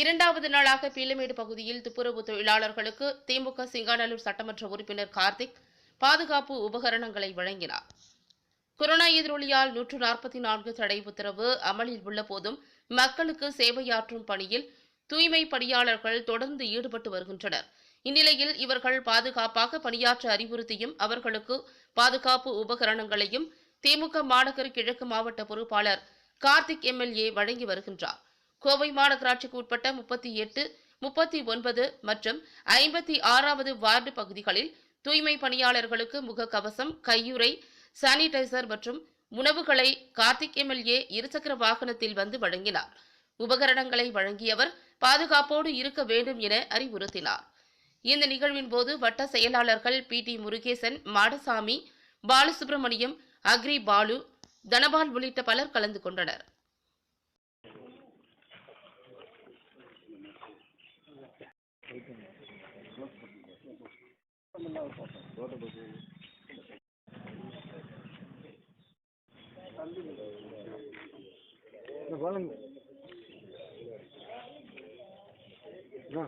இரண்டாவது நாளாக பீலமேடு பகுதியில் துப்புரவு தொழிலாளர்களுக்கு திமுக சிங்காநல்லூர் சட்டமன்ற உறுப்பினர் கார்த்திக் பாதுகாப்பு உபகரணங்களை வழங்கினார். கொரோனா எதிரொலியால் நூற்று நாற்பத்தி நான்கு தடை உத்தரவு அமலில் உள்ள போதும் மக்களுக்கு சேவையாற்றும் பணியில் தூய்மை பணியாளர்கள் தொடர்ந்து ஈடுபட்டு வருகின்றனர். இந்நிலையில் இவர்கள் பாதுகாப்பாக பணியாற்ற அறிவுறுத்தியும் அவர்களுக்கு பாதுகாப்பு உபகரணங்களையும் திமுக மாநகர் கிழக்கு மாவட்ட பொறுப்பாளர் கார்த்திக் எம்எல்ஏ வழங்கி வருகின்றார். கோவை மாநகராட்சிக்கு உட்பட்ட முப்பத்தி எட்டு முப்பத்தி ஒன்பது மற்றும் ஐம்பத்தி ஆறாவது வார்டு பகுதிகளில் தூய்மை பணியாளர்களுக்கு முகக்கவசம் கையுறை சானிடைசர் மற்றும் உணவுகளை கார்த்திக் எம்எல்ஏ இருசக்கர வாகனத்தில் வந்து வழங்கினார். உபகரணங்களை வழங்கியவர் பாதுகாப்போடு இருக்க வேண்டும் என அறிவுறுத்தினார். இந்த நிகழ்வின் போது வட்ட செயலாளர்கள் P D Murugesan Madasamy Balasubramaniam agri Balu Dhanapal உள்ளிட்ட பலர் கலந்து கொண்டனர். இந்த பாருங்க ஆ.